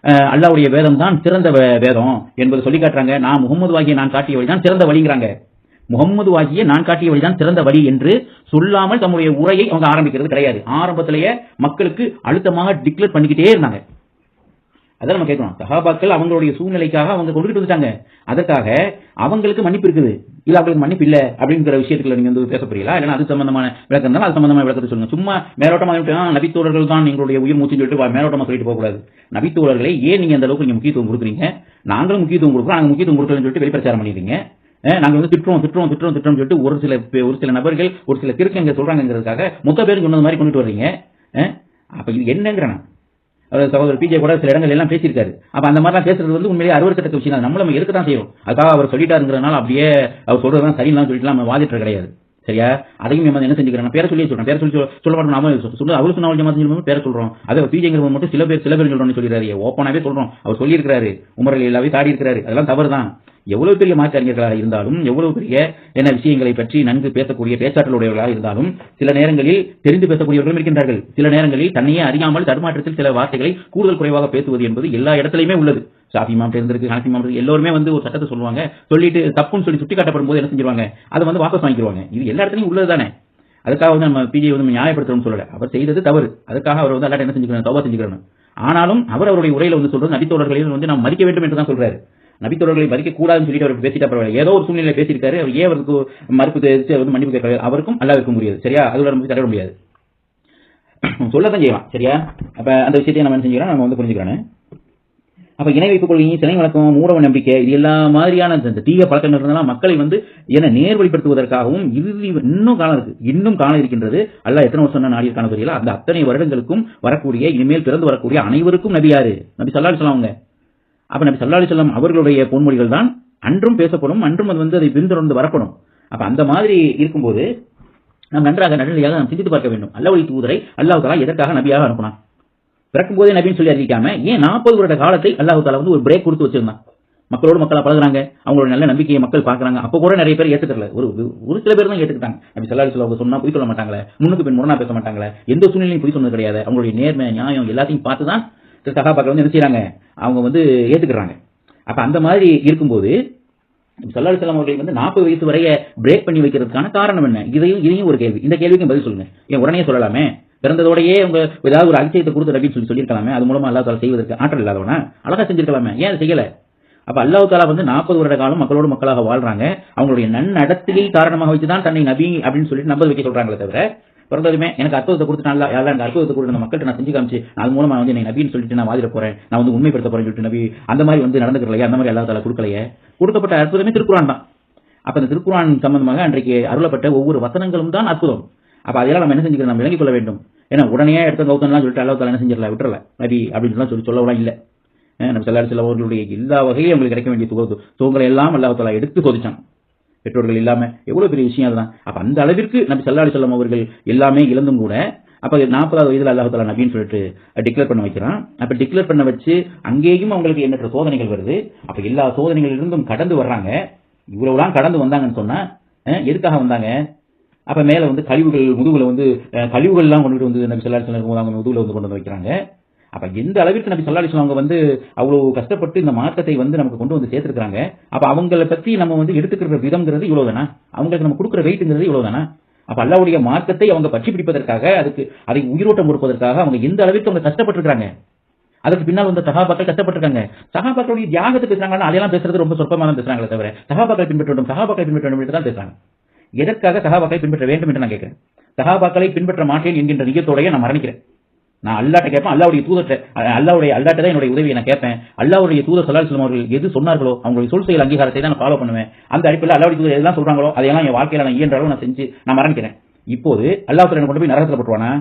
அல்லாவுடைய அல்லாஹ்வுடைய வேதம் தான் சிறந்த வேதம் என்பதை சொல்லி காட்டுறாங்க. நான் முகமது வாகிய நான் காட்டிய வழிதான் சிறந்த வழிங்கிறாங்க. முகம்மது வாகிய நான் காட்டிய வழிதான் சிறந்த வழி என்று சொல்லாமல் தம்முடைய உரையை அவங்க ஆரம்பிக்கிறது கிடையாது. ஆரம்பத்திலேயே மக்களுக்கு அழுத்தமாக டிக்ளேர் பண்ணிக்கிட்டே இருந்தாங்க. அதான் நம்ம கேட்கணும் சஹாபாக்கள் அவங்களுடைய சூழ்நிலைக்காக அவங்க கொண்டுகிட்டு வந்துட்டாங்க. அதற்காக அவங்களுக்கு மன்னிப்பு இருக்குது. இல்ல அவங்களுக்கு மன்னிப்பு இல்ல அப்படிங்கிற விஷயத்துல நீங்க வந்து பேச புரியல இல்லைன்னா அது சம்பந்தமான விளக்கம் இருந்தாலும் அது சம்பந்தமான விளக்கத்தை சொல்லுங்க. சும்மா மேலோட்டமா நபித்தோழர்கள் தான் எங்களுடைய உயிர் மூச்சுன்னு சொல்லிட்டு மேலோட்டமா சொல்லிட்டு போக கூடாது நபித்தோழர்களை ஏன் நீங்க அந்த அளவுக்கு நீங்க முக்கியத்துவம் கொடுக்குறீங்க? நாங்களும் முக்கியத்துவம் கொடுக்குறோம். நாங்க முக்கியத்துவம் கொடுக்கலன்னு சொல்லிட்டு வெளிப்பிரச்சாரம் பண்ணிடுறீங்க நாங்கள் நாங்க வந்து திட்டுறோம் திட்டுறோம் திட்டுறோம் திட்டுறோம் சொல்லிட்டு ஒரு சில ஒரு சில நபர்கள் ஒரு சில கிறுக்கங்க சொல்றாங்கிறதுக்காக மொத்த பேரும் சொன்னது மாதிரி கொண்டுட்டு வர்றீங்க. அஹ் அப்ப இது என்னங்கிறேன் அவர் சகோதரர் பிஜே கூட சில இடங்கள் எல்லாம் பேசியிருக்காரு. அப்ப அந்த மாதிரிலாம் பேசுறது வந்து உண்மையிலேயே அருவருக்கத்தக்க விஷயம். தான். நம்மள நம்ம எடுக்க தான் செய்யும்? அதுக்காக அவர் சொல்லிட்டாருங்கிறனால அப்படியே அவர் சொல்றதுதான் சரியில்லாம் சொல்லிட்டு நம்ம வாதிட்டு கிடையாது. சரியா? அதையும் நம்ம என்ன செஞ்சுக்கிறோம்? பேர சொல்லி சொல்றேன். பேர சொல்லி சொல்ல- மாட்டோம் நாம சொல்லு அவரு சொன்ன பேர சொல்றோம். அதை பிஜேங்கிறவங்க மட்டும் சில பேர் சில பேர் சொல்றோம்னு சொல்லிடுறாரு. ஓப்பனாவே சொல்றோம். அவர் சொல்லியிருக்கிறாரு. உமரில் எல்லாவே தாடி இருக்கிறாரு. அதெல்லாம் தவறு தான் எவ்வளவு பெரிய மாற்றறிஞர்களாக இருந்தாலும் எவ்வளவு பெரிய என்ன விஷயங்களை பற்றி நன்கு பேசக்கூடிய பேச்சாற்றலுடையவர்களாக இருந்தாலும் சில நேரங்களில் தெரிந்து பேசக்கூடியவர்களும் இருக்கின்றார்கள். சில நேரங்களில் தன்னையே அறியாமல் தடுமாற்றத்தில் சில வார்த்தைகளை கூடுதல் குறைவாக பேசுவது என்பது எல்லா இடத்துலையுமே உள்ளது. ஷாஃபி மாம் இருந்திருக்கு ஹனஃபி எல்லோருமே வந்து ஒரு சட்டத்தை சொல்லுவாங்க. சொல்லிட்டு தப்புன்னு சொல்லி சுட்டி காட்டப்படும் போது என்ன செஞ்சிருவாங்க? அதை வந்து வாபஸ் வாங்கிடுவாங்க இது எல்லா இடத்துலையும் உள்ளது தானே. அதுக்காக வந்து நம்ம பிஜே வந்து நியாயப்படுத்தணும்னு சொல்லல. அவர் செய்தது தவறு. அதுக்காக அவர் வந்து அல்லாட்ட என்ன செஞ்சுக்கணும்? தவா செஞ்சுக்கணும் ஆனாலும் அவர் அவருடைய உரையில வந்து சொல்றது நபித்தோழர்களையும் வந்து நாம் மதிக்க வேண்டும் என்று தான் சொல்றாரு. நபித்தோழர்களை மதிக்க கூடாதுன்னு சொல்லிட்டு அவர் பேசிட்டா பரவாயில்ல. ஏதோ ஒரு சூழ்நிலை பேசியிருக்காரு. அவர் ஏன் அவருக்கு மறுப்பு தெரிவித்து வந்து மன்னிப்பு கேட்கறாரு அவருக்கும் அல்லாவிற்கும் முடியாது சரியா? அதுல நம்ம தர முடியாது. சொல்லதான் செய்யலாம் சரியா? அப்ப அந்த விஷயத்தை நம்ம என்ன செஞ்சுக்கிறோம்? நம்ம வந்து புரிஞ்சுக்கிறோம். அப்ப இணை வைப்பு கொள்கை சிலை வழக்கம் மூடவ நம்பிக்கை இது எல்லா மாதிரியான இந்த தீய பழக்கங்கள் இருந்தாலும் மக்களை வந்து என நேர்வழிப்படுத்துவதற்காகவும் இறுதி இன்னும் காலம் இருக்கு. இன்னும் காலம் இருக்கின்றது. அல்ல எத்தனை வருஷம் சொன்ன காண தெரியல. அந்த அத்தனை வருடங்களுக்கும் வரக்கூடிய இனிமேல் பிறந்து வரக்கூடிய அனைவருக்கும் நபியாரு நபி சல்லாடி அவங்க. அப்ப நபி சல்லாடி செல்லம் அவர்களுடைய பொன்மொழிகள் தான் அன்றும் பேசப்படும் அன்றும் அது வந்து அதை பின்தொடர்ந்து வரப்படும். அப்ப அந்த மாதிரி இருக்கும்போது நாம் நன்றாக நடுநிலையாக நாம் சிந்தித்து பார்க்க வேண்டும். அல்லவழி தூதரை அல்லாஹ் எதற்காக நபியாக அனுப்பினான்? பிறக்கும் போதே நபின்னு சொல்லி அறிவிக்காம ஏன் நாற்பது வருட காலத்தை அல்லாஹு தாலா வந்து ஒரு பிரேக் கொடுத்து வச்சிருந்தான்? மக்களோடு மக்களா பழகுறாங்க அவங்களோட நல்ல நம்பிக்கையை மக்கள் பாக்குறாங்க அப்ப கூட நிறைய பேர் ஏத்துக்கல ஒரு ஒரு சில பேர் தான் ஏத்துக்கிட்டாங்க. நபி சல்லாஹ் சொல்ல சொன்னா போய் சொல்ல மாட்டாங்களே முன்னுக்கு பின் முரணா பேச மாட்டாங்களே எந்த சூழ்நிலையும் போய் சொன்னது கிடையாது. அவங்களுடைய நேர்மை நியாயம் எல்லாத்தையும் பார்த்து தான் சகாபாக்கள் வந்து என்ன செய்யறாங்க அவங்க வந்து ஏத்துக்கிறாங்க. அப்ப அந்த மாதிரி இருக்கும்போது சல்லாஹ் செல்லம் அவர்களை வந்து நாற்பது வயசு வரைய பிரேக் பண்ணி வைக்கிறதுக்கான காரணம் என்ன? இதையும் இதையும் ஒரு கேள்வி. இந்த கேள்விக்கும் பதில் சொல்லுங்க. ஏன் உடனே சொல்லலாமே? பிறந்ததோடையே அவங்க ஏதாவது ஒரு அதிசயத்தை கொடுத்து அப்படின்னு சொல்லி சொல்லியிருக்கலாமே அது மூலமா அல்லா தாலா செய்வதற்கு ஆற்றல் இல்லாதவனா? அழகா செஞ்சிருக்கலாமே. ஏன் அதை செய்யல? அப்ப அல்லாஹ் தாலா வந்து நாற்பது வருட காலம் மக்களோடு மக்களாக வாழ்றாங்க. அவங்களுடைய நன்னடத்தையை காரணமாக வச்சுதான் தன்னை நபி அப்படின்னு சொல்லிட்டு நம்ப வைக்க சொல்றாங்களே தவிர பிறந்ததுமே எனக்கு அற்புதத்தை கொடுத்து நல்லா யாரும் எனக்கு அற்புதத்தை கொடுத்து அந்த மக்கள்கிட்ட நான் செஞ்சு காமிச்சு அது மூலமா வந்து என்னை நபின்னு சொல்லிட்டு நான் வாதிட போறேன் நான் வந்து உண்மைப்படுத்த போறேன் சொல்லிட்டு நபி அந்த மாதிரி வந்து நடந்துக்கலையே அந்த மாதிரி அல்லா தாலா கொடுக்கலையே? கொடுக்கப்பட்ட அற்புதமே திருக்குறான் தான். அப்ப அந்த திருக்குறான் சம்பந்தமாக அன்றைக்கு அருளப்பட்ட ஒவ்வொரு வசனங்களும் தான் அற்புதம். அப்போ அதெல்லாம் நம்ம என்ன செஞ்சுக்கிறோம் நம்ம விளங்கிக் கொள்ள வேண்டும். ஏன்னா உடனே எடுத்த கௌதம்லாம் சொல்லிட்டு அல்லா என்ன செஞ்சிடல? விட்டுறல. நபி அப்படின்னு சொல்லி சொல்லவெல்லாம் இல்லை. நம்ம செல்லாடி செல்லவர்களுடைய எல்லா வகையிலும் அவங்களுக்கு கிடைக்க வேண்டிய துக துவங்களை எல்லாம் அல்லா எடுத்து சோதிச்சான் பெற்றோர்கள் இல்லாம எவ்வளவு பெரிய விஷயம் அதுதான். அப்ப அந்த அளவிற்கு நபி சல்லாடி செல்லம் அவர்கள் எல்லாமே இழந்தும் கூட அப்ப நாற்பதாவது வயதுல அல்லாஹால நபின்னு சொல்லிட்டு டிக்ளேர் பண்ண வைக்கிறான். அப்ப டிக்ளேர் பண்ண வச்சு அங்கேயும் அவங்களுக்கு எண்ணற்ற சோதனைகள் வருது. அப்ப எல்லா சோதனைகளிலிருந்தும் கடந்து வர்றாங்க. இவ்வளவுலாம் கடந்து வந்தாங்கன்னு சொன்னா எதுக்காக வந்தாங்க? அப்ப மேல வந்து கழிவுகள் முதுகுல வந்து கழிவுகள் எல்லாம் கொண்டுட்டு வந்து நபி சல்லாடி செல்லம் அவங்க முதுகுல வந்து கொண்டு வந்து வைக்கிறாங்க அப்ப எந்த அளவிற்கு நபி சல்லாடி அவங்க வந்து அவ்வளவு கஷ்டப்பட்டு இந்த மாற்றத்தை வந்து நமக்கு கொண்டு வந்து சேர்த்திருக்காங்க அப்ப அவங்கள பத்தி நம்ம வந்து எடுத்துக்கிற விதம்ங்கிறது இவ்வளவு தானா அவங்களுக்கு நம்ம கொடுக்குற வெயிட்ங்கிறது இவ்வளவு தானா அப்ப அல்லாவுடைய மார்க்கத்தை அவங்க பற்றி பிடிப்பதற்காக அதுக்கு அதை உயிரோட்டம் கொடுப்பதற்காக அவங்க எந்த அளவிற்கு அவங்க கஷ்டப்பட்டிருக்காங்க அதுக்கு பின்னால் வந்து சகாபாக்கள் கஷ்டப்பட்டிருக்காங்க. சகாபாக்களுடைய தியாகத்தை பேசுறாங்கன்னா அதெல்லாம் பேசுறது ரொம்ப சொற்பமாக தான் பேசுறாங்களே தவிர சகாபாக்கள் பின்பற்ற வேண்டும் சகாபாக்களை பின்பற்ற வேண்டும் தான் பேசுறாங்க. எதற்காக சகாபாக்களை பின்பற்ற வேண்டும் என்று நான் கேட்கிறேன். சகாபாக்களை பின்பற்ற மாட்டேன் என்கின்ற நிஜத்தோடைய நான் மரணிக்கிறேன். நான் அல்லாட்ட கேட்பேன் அல்லாவுடைய தூதர் அல்லாவுடைய அல்லாட்ட தான் என்னுடைய உதவியை நான் கேட்பேன். அல்லாவுடைய தூதர் சல்லாஹ் செல்லம் அவர்கள் எது சொன்னார்களோ அவங்களுடைய சொல் செயல் அங்கீகாரத்தை தான் நான் ஃபாலோ பண்ணுவேன். அந்த அடிப்படையில் அல்லாவுடைய தூதர் எதெல்லாம் சொல்றாங்களோ அதையெல்லாம் என் வாழ்க்கையில நான் இயன்ற அளவு நான் செஞ்சு நான் மரணிக்கிறேன். இப்போது அல்லாஹ் தலனை கொண்டு போய் நரகத்தில் போட்டுவானா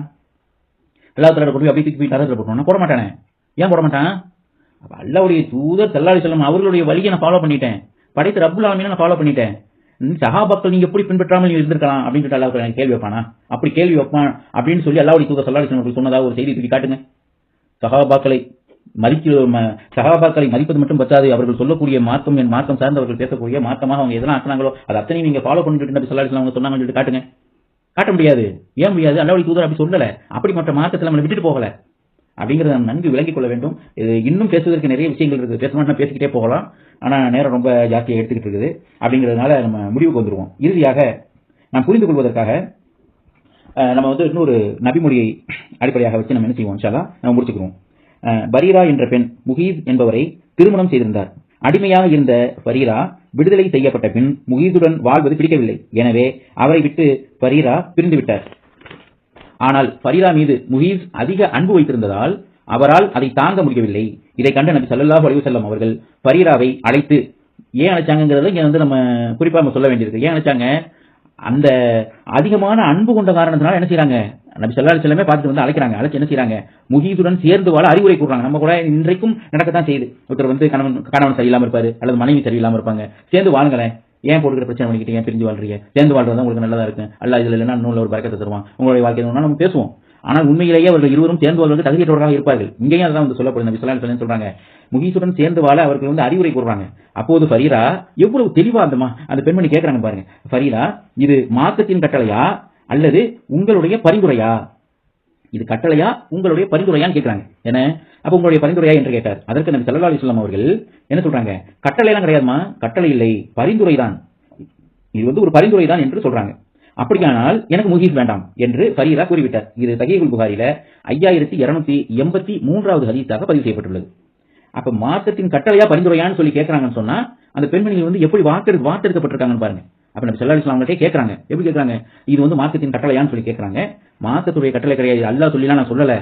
அல்லாஹ் தலை கொண்டு போய் அப்படி தூக்கி போய் நரகத்தில் போட்டுவானா போட மாட்டானே. ஏன் போட மாட்டான்? அப்ப அல்லாவுடைய தூதர் சல்லாஹ் செல்லம் அவர்களுடைய வழியை நான் ஃபாலோ பண்ணிட்டேன். படைத்த ரப்புல் ஆலமீனை நான் ஃபாலோ பண்ணிட்டேன். சகாபாக்கள் நீங்க எப்படி பின்பற்றாமல் இருந்திருக்கலாம் அப்படின்னு சொல்லிட்டு அல்லாஹ் கேள்வி வைப்பானா? அப்படி கேள்வி வைப்பான் அப்படின்னு சொல்லி அல்லாவுடைய தூதர் சல்லாஹ் செல்லம் சொன்னதாக ஒரு செய்தி தூக்கி காட்டுங்க. சகாபாக்களை மதிக்க சகாபாக்களை மதிப்பது மட்டும் பத்தாது. அவர்கள் சொல்லக்கூடிய மார்க்கம் என் மார்க்கம் சார்ந்து அவர்கள் பேசக்கூடிய மார்க்கமாக அவங்க எதெல்லாம் ஆக்கினாங்களோ அது அத்தனை நீங்க ஃபாலோ பண்ணிட்டு நபி சல்லாஹ் அவங்க சொன்னாங்கன்னு சொல்லிட்டு காட்டுங்க. காட்ட முடியாது. ஏன் முடியாது? அல்லாவுடைய தூதர் அப்படி சொல்லல. அப்படி மற்ற மார்க்கத்தில் நம்மளை விட்டுட்டு போகல. அப்படிங்கிறத நம்ம நன்கு விளங்கிக் கொள்ள வேண்டும். இது இன்னும் பேசுவதற்கு நிறைய விஷயங்கள் இருக்குது. பேசணும்னா பேசிக்கிட்டே போகலாம். ஆனா நேரம் ரொம்ப ஜாஸ்தியாக எடுத்துக்கிட்டு இருக்குது. அப்படிங்கிறதுனால நம்ம முடிவுக்கு வந்துருவோம். இறுதியாக நாம் புரிந்து கொள்வதற்காக நம்ம வந்து இன்னொரு நபிமொழியை அடிப்படையாக வச்சு நம்ம என்ன செய்வோம் இன்ஷால்லா நம்ம முடிச்சுக்கிறோம் பரீரா என்ற பெண் முகீத் என்பவரை திருமணம் செய்திருந்தார். அடிமையாக இருந்த பரீரா விடுதலை செய்யப்பட்ட பின் முகீதுடன் வாழ்வது பிடிக்கவில்லை. எனவே அவரை விட்டு பரீரா பிரிந்து விட்டார். ஆனால் பரீரா மீது முகீஸ் அதிக அன்பு வைத்திருந்ததால் அவரால் அதை தாங்க முடியவில்லை. இதை கண்ட நபி சல்லாஹூ அலைவு செல்லம் அவர்கள் ஃபரீராவை அழைத்து ஏன் அழைச்சாங்கிறத இங்க வந்து நம்ம குறிப்பா நம்ம சொல்ல வேண்டியிருக்கு. ஏன் அழைச்சாங்க? அந்த அதிகமான அன்பு கொண்ட காரணத்தினால என்ன செய்யறாங்க நபி சொல்லா செல்லமே பார்த்துட்டு வந்து அழைக்கிறாங்க. அழைச்சு என்ன செய்யறாங்க முகீதுடன் சேர்ந்து வாழ அறிவுரை கூடுறாங்க நம்ம கூட இன்றைக்கும் நடக்கத்தான் செய்யுது. ஒருத்தர் வந்து கணவன் கணவன் சரியில்லாம இருப்பாரு அல்லது மனைவி சரியில்லாம இருப்பாங்க. சேர்ந்து வாழுங்களேன். ஏன் போட்டுக்கிற பிரச்சனை பண்ணிக்கிட்டு ஏன் பிரிஞ்சு வாழ்றீங்க? சேர்ந்து வாழ்றது உங்களுக்கு நல்லதா இருக்கும் அல்ல இதுல இல்லைன்னா நூலில் ஒரு பறக்கத்தை தருவான். உங்களுடைய வாழ்க்கை நம்ம பேசுவோம். ஆனால் உண்மையிலேயே அவர்கள் இருவரும் சேர்ந்து வாழ்வதற்கு தகுதியற்றவர்களாக இருப்பார்கள். இங்கேயும் அதான் வந்து சொல்லப்படுது. நபி சொல்லி சொல்றாங்க. முகீசுடன் சேர்ந்து வாழ அவர்கள் வந்து அறிவுரை கூறுறாங்க. அப்போது ஃபரீரா எவ்வளவு தெளிவா அந்த அந்த பெண்மணி கேட்கறாங்க பாருங்க. ஃபரீரா இது மார்க்கத்தின் கட்டளையா? அல்லது உங்களுடைய பரிந்துரையா? இது கட்டளையா? உங்களுடைய பரிந்துரையான்னு கேட்கறாங்க என்ன? அப்ப உங்களுடைய பரிந்துரையா என்று கேட்டார். அதற்கு நபி சல்லா அலிஸ்லாம் அவர்கள் என்ன சொல்றாங்க? கட்டளை எல்லாம் கிடையாதுமா? கட்டளை இல்லை. பரிந்துரை தான் இது வந்து ஒரு பரிந்துரை தான் என்று சொல்றாங்க. அப்படியானால் எனக்கு முஹீஸ் வேண்டாம் என்று சரியா கூறிவிட்டார். இது சகிகுல் புகாரில ஐயாயிரத்தி இருநூத்தி எண்பத்தி மூன்றாவது ஹதீஸாக பதிவு செய்யப்பட்டுள்ளது. அப்ப மார்க்கத்தின் கட்டளையா பரிந்துரையான்னு சொல்லி கேட்கறாங்கன்னு சொன்னா அந்த பெண்மணிகள் வந்து எப்படி வாக்கெடு வாக்கெடுக்கப்பட்டிருக்காங்கன்னு பாருங்க. அப்ப நம்ம செல்லா இஸ்லாம்கிட்டே கேட்கறாங்க. எப்படி கேட்கறாங்க? இது வந்து மார்க்கத்தின் கட்டளையான்னு சொல்லி கேட்கறாங்க. மார்க்கத்துடைய கட்டளை கிடையாது. அல்லாஹ் சொல்லிலாம் நான் சொல்லல.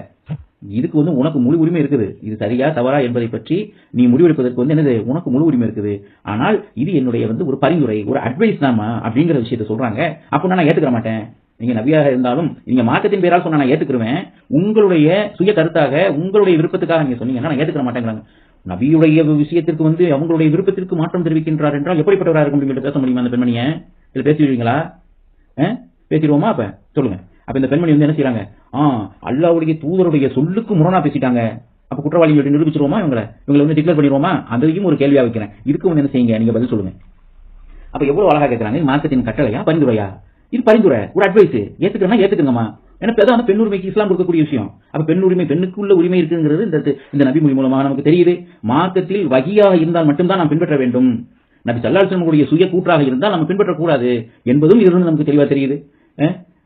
இதுக்கு வந்து உனக்கு முழு உரிமை இருக்குது. இது சரியா தவறா என்பதை பற்றி நீ முடிவெடுப்பதற்கு வந்து என்னது? உனக்கு முழு உரிமை இருக்குது. ஆனால் இது என்னுடைய வந்து ஒரு பரிந்துரை ஒரு அட்வைஸ் தாமா அப்படிங்கிற விஷயத்த சொல்றாங்க. அப்படின்னா நான் ஏத்துக்க மாட்டேன். நீங்க நபியாக இருந்தாலும் நீங்க மார்க்கத்தின் பேரால் சொன்னா நான் ஏத்துக்கிறேன் உங்களுடைய சுய கருத்தாக உங்களுடைய விருப்பத்துக்காக நீங்க சொன்னீங்கன்னா நான் ஏத்துக்க மாட்டேங்கிறாங்க. நபியுடைய விஷயத்திற்கு வந்து அவங்களுடைய விருப்பத்திற்கு மாற்றம் தெரிவிக்கின்றார் என்றால் எப்படிப்பட்டவராக இருக்க முடியும் பேச முடியுமா அந்த பெண்மணியை? இதுல பேசிடுவீங்களா? பேசிடுவோமா அப்ப? சொல்லுங்க. அப்ப இந்த பெண்மணி வந்து என்ன செய்யறாங்க ஆ அல்லாவுடைய தூதருடைய சொல்லுக்கு முரணா பேசிட்டாங்க. அப்ப குற்றவாளி சொல்லி நிரூபிச்சிருவோமா இவங்களை? இவங்களை வந்து டிக்ளேர் பண்ணிடுவோமா? அதையும் ஒரு கேள்வியா வைக்கிறேன். இதுக்கு வந்து என்ன செய்யுங்க? நீங்க பதில் சொல்லுங்க. அப்ப எவ்வளவு அழகா கேட்கறாங்க மார்க்கத்தின் கட்டளையா? பரிந்துரையா? இது பரிந்துரை. ஒரு அட்வைஸ் ஏத்துக்கிறேன்னா ஏத்துக்கங்கம்மா. ஏன்னா அதான் பெண் உரிமைக்கு இஸ்லாம் கொடுக்கக்கூடிய விஷயம். அப்ப பெண் உரிமை பெண்ணுக்குள்ள உரிமை இருக்குங்கிறது இந்த இந்த நபி மொழி மூலமாக நமக்கு தெரியுது. மார்க்கத்தில் வகியாக இருந்தால் மட்டும்தான் நாம் பின்பற்ற வேண்டும். நபி சல்லாசனுடைய சுய கூற்றாக இருந்தால் நம்ம பின்பற்றக்கூடாது. என்பதும் இதிலிருந்து நமக்கு தெளிவா தெரியுது.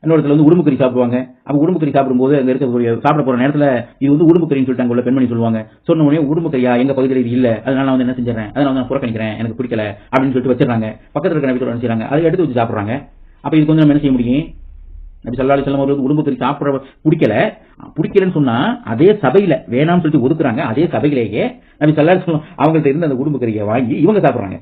இன்னொருத்துல வந்து உடும்புக்கறி சாப்பிடுவாங்க. அப்ப உடும்புக்கறி சாப்பிடும்போது அங்க இருக்கக்கூடிய சாப்பிட போற நேரத்துல இது வந்து உடும்புக்கறின்னு சொல்லிட்டு அங்க உள்ள பெண்மணி சொல்லுவாங்க. சொன்ன உடனே உடும்புக்கறியா? எங்க பகுதியில் இது இல்ல. அதனால நான் வந்து என்ன செஞ்சிடறேன்? அதனால நான் புறக்கணிக்கிறேன். எனக்கு பிடிக்கல. அப்படின்னு சொல்லிட்டு வச்சிடறாங்க. பக்கத்துல இருக்க நபி என்ன அதை எடுத்து வச்சு சாப்பிடுறாங்க. அப்ப இதுக்கு வந்து நம்ம என்ன செய்ய முடியும்? நபி சல்லா அலிஸ்லாம் அவர்கள் உடும்புக்கறி சாப்பிட பிடிக்கல. பிடிக்கலன்னு சொன்னா அதே சபையில வேணாம்னு சொல்லிட்டு ஒதுக்குறாங்க. அதே சபையிலேயே நபி சல்லா அலிஸ்லாம் அவங்கள்ட்ட இருந்து அந்த உடும்புக்கறியை வாங்கி இவங்க சாப்பிடுறாங்க.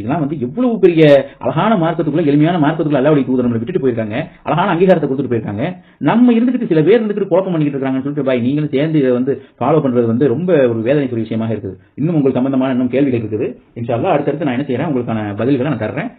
இதெல்லாம் வந்து எவ்வளவு பெரிய அழகான மார்க்கத்துக்குள்ள எளிமையான மார்க்கத்துக்குள்ள அல்லாவுடைய தூதர் நம்மளை விட்டுட்டு போயிருக்காங்க. அழகான அங்கீகாரத்தை கொடுத்துட்டு போயிருக்காங்க. நம்ம இருந்துகிட்டு சில பேர் இருந்துட்டு குழப்பம் பண்ணிட்டு இருக்காங்கன்னு சொல்லிட்டு பாய் நீங்களும் சேர்ந்து இதை வந்து ஃபாலோ பண்றது வந்து ரொம்ப ஒரு வேதனைக்குரிய விஷயமாக இருக்குது. இன்னும் உங்களுக்கு சம்பந்தமான இன்னும் கேள்விகள் இருக்குது. இன்ஷால்லா அடுத்தடுத்து நான் என்ன செய்யறேன் உங்களுக்கான பதில்களை நான் தர்றேன்.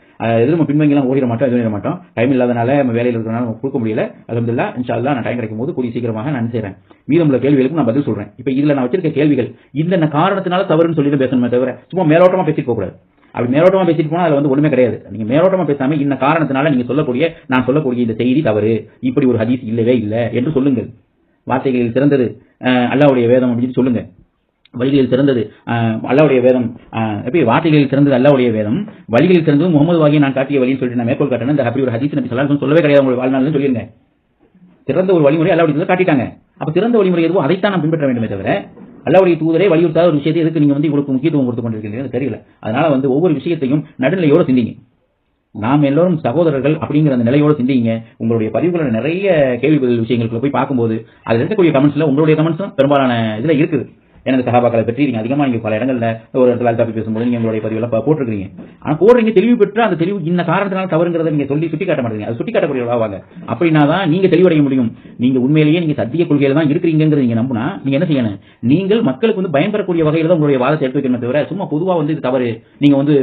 எதுவும் நம்ம பின்வங்கிலாம் ஓடிட மாட்டோம் எதுவும் மாட்டோம். டைம் இல்லாதனால நம்ம வேலையில் இருக்கிறனால கொடுக்க முடியல. அலமதுல்லா இன்ஷால்லா நான் டைம் கிடைக்கும் போது கூடிய சீக்கிரமாக நான் செய்யறேன் மீதமுள்ள கேள்விகளுக்கு நான் பதில் சொல்றேன். இப்ப இதுல நான் வச்சிருக்க கேள்விகள் இந்த காரணத்தினால தவறுன்னு சொல்லி பேசணுமே தவிர சும்மா மேலோட்டமா பேசிட்டு போகக்கூடாது. அப்படி மேலோட்டமா பேசிட்டு போனா அதுல வந்து ஒண்ணுமே கிடையாது. நீங்க மேலோட்டமா பேசாம இந்த காரணத்தினால நீங்க சொல்லக்கூடிய நான் சொல்லக்கூடிய இந்த செய்தி தவறு. இப்படி ஒரு ஹதீஸ் இல்லவே இல்லை என்று சொல்லுங்கள். வார்த்தைகளில் சிறந்தது அல்லாவுடைய வேதம் அப்படின்னு சொல்லுங்க. வழிகளில் சிறந்தது அல்லாவுடைய வேதம் எப்படி வார்த்தைகளில் சிறந்தது அல்லாவுடைய வேதம்? வழிகளில் சிறந்தது முகமது வாகி நான் காட்டிய வழின்னு சொல்லிட்டு நான் மேற்கோள் காட்டினேன் இந்த அப்படி ஒரு ஹதீஸ் நபி சொல்லலாம் சொல்லவே கிடையாது உங்களுடைய வாழ்நாள்னு சொல்லிருங்க. சிறந்த ஒரு வழிமுறை அல்லாவுடைய காட்டிட்டாங்க. அப்ப சிறந்த வழிமுறை எதுவும் அதைத்தான் நான் பின்பற்ற வேண்டுமே தவிர அல்லாவுடைய தூதரே வலியுறுத்தாத ஒரு விஷயத்தை எதுக்கு நீங்க வந்து இவ்வளவு முக்கியத்துவம் கொடுத்து கொண்டிருக்கீங்க? தெரியல. அதனால வந்து ஒவ்வொரு விஷயத்தையும் நடுநிலையோட சிந்திங்க. நாம் எல்லோரும் சகோதரர்கள் அப்படிங்கிற அந்த நிலையோட சிந்திங்க. உங்களுடைய பதிவுகளை நிறைய கேள்வி பதில் விஷயங்களுக்கு போய் பார்க்கும்போது அதில் இருக்கக்கூடிய கமெண்ட்ஸ்ல உங்களுடைய கமெண்ட்ஸும் பெரும்பாலான இதுல இருக்குது. எனது சகாபாக்களை பற்றி நீங்க அதிகமா நீங்க பல இடங்கள்ல ஒரு இடத்துல டாபிக் பேசும்போது நீங்க உங்களுடைய பதிவுல போட்டிருக்கீங்க ஆனா போடுறீங்க தெளிவு பெற்று அந்த தெளிவு இந்த காரணத்தினால தவறுங்கிறத நீங்க சொல்லி சுட்டி காட்ட மாட்டீங்க அது சுட்டி காட்டக்கூடியவாங்க அப்படின்னா தான் நீங்க தெளிவடைய முடியும். நீங்க உண்மையிலேயே நீங்க சத்திய கொள்கையில தான் இருக்கிறீங்கிறது நீங்க நம்பினா நீங்க என்ன செய்யணும்? நீங்கள் மக்களுக்கு வந்து பயன்பெறக்கூடிய வகையில் தான் உங்களுடைய வாதத்தை எடுத்து வைக்கணுமே தவிர சும்மா பொதுவா வந்து இது தவறு. நீங்க வந்து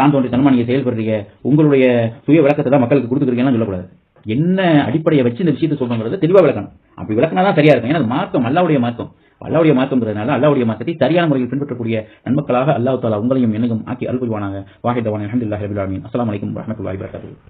தான் தோன்றி தனமா நீங்க செயல்படுறீங்க. உங்களுடைய சுய விளக்கத்தை தான் மக்களுக்கு கொடுத்துருக்கீங்கன்னு சொல்லக்கூடாது. என்ன அடிப்படையை வச்சு இந்த விஷயத்தை சொல்றோங்கிறத தெளிவா விளக்கணும். அப்படி விளக்கினா தான் சரியா இருக்கும். ஏன்னா மார்க்கம் அல்லாவுடைய மார்க்கம். அல்லாவுடைய மார்க்கம்ங்கிறதுனால அல்லாவுடைய மார்க்கத்தை சரியான முறையில் பின்பற்றக்கூடிய நன்மக்களாக அல்லாஹ் தாலா உங்களையும் என்னையும் ஆக்கி அல்புரிவானாக வாஹிதவான அஹமதுல்லாஹி ரபில் அஸ்லாம் வலைக்கம் வரமத்துல்லாஹி வரகாத்து